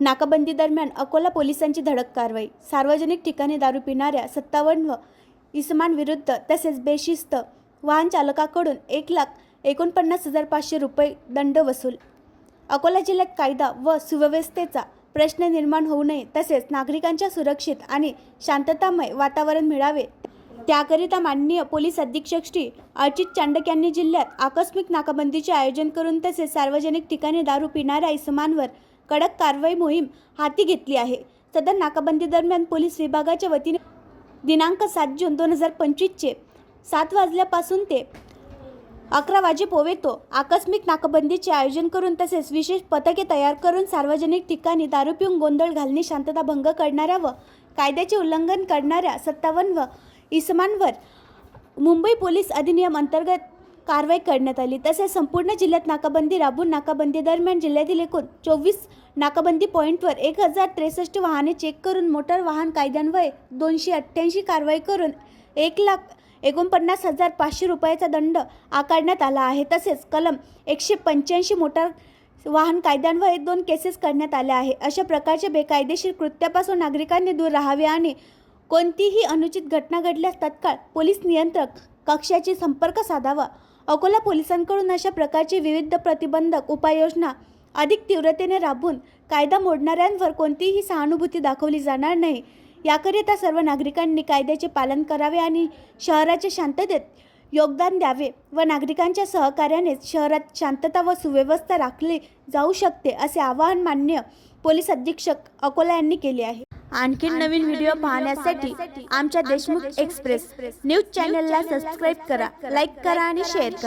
नाकाबंदी दरम्यान अकोला पोलिसांची धडक कारवाई. सार्वजनिक ठिकाणी दारू पिणाऱ्या सत्तावन्न इसमांविरुद्ध तसेच बेशिस्त वाहन चालकाकडून एक लाख एकोणपन्नास हजार पाचशे रुपये दंड वसूल. अकोला जिल्ह्यात कायदा व सुव्यवस्थेचा प्रश्न निर्माण होऊ नये तसेच नागरिकांच्या सुरक्षित आणि शांततामय वातावरण मिळावे. त्याकरिता माननीय पोलीस अधीक्षक श्री अर्चित चांडक यांनी जिल्ह्यात आकस्मिक नाकाबंदीचे आयोजन करून तसेच सार्वजनिक ठिकाणी दारू पिणाऱ्या इसमांवर कडक कारवाई मोहीम हाती घेतली आहे. सदर नाकाबंदी दरम्यान पोलीस विभागाच्या वतीने दिनांक सात जून दोन हजार पंचवीसचे सात वाजल्यापासून ते अकरा वाजे पोवेतो आकस्मिक नाकाबंदीचे आयोजन करून तसेच विशेष पथके तयार करून सार्वजनिक ठिकाणी दारू पिऊन गोंधळ घालणे शांतता भंग करणाऱ्या व कायद्याचे उल्लंघन करणाऱ्या सत्तावन्न व इसमांवर मुंबई पोलीस अधिनियम अंतर्गत कारवाई करण्यात आली. तसेच संपूर्ण जिल्ह्यात नाकाबंदी राबून नाकाबंदी दरम्यान जिल्ह्यातील एकूण चोवीस नाकाबंदी पॉईंटवर एक हजार त्रेसष्ट वाहने चेक करून मोटार वाहन कायद्यान्वये दोनशे अठ्ठ्याऐंशी कारवाई करून एक लाख एकोणपन्नास हजार पाचशे रुपयाचा दंड आकारण्यात आला आहे. तसेच कलम एकशे पंच्याऐंशी मोटार वाहन कायद्यान्वये दोन केसेस करण्यात आल्या आहे. अशा प्रकारच्या बेकायदेशीर कृत्यापासून नागरिकांनी दूर राहावे आणि कोणतीही अनुचित घटना घडल्यास तत्काळ पोलीस नियंत्रक कक्षाशी संपर्क साधावा. अकोला पोलिसांकडून अशा प्रकारची विविध प्रतिबंधक उपाययोजना अधिक तीव्रतेने राबवून कायदा मोडणाऱ्यांवर कोणतीही सहानुभूती दाखवली जाणार नाही. याकरिता सर्व नागरिकांनी कायद्याचे पालन करावे आणि शहराच्या शांततेत योगदान द्यावे व नागरिकांच्या सहकार्याने शहरात शांतता व सुव्यवस्था राखली जाऊ शकते असे आवाहन मान्य पोलीस अधीक्षक अकोला यांनी केले आहे. आणखी नवीन व्हिडिओ पाहण्यासाठी आमच्या देशमुख एक्सप्रेस न्यूज चॅनलला सबस्क्राईब करा लाईक करा आणि शेअर करा.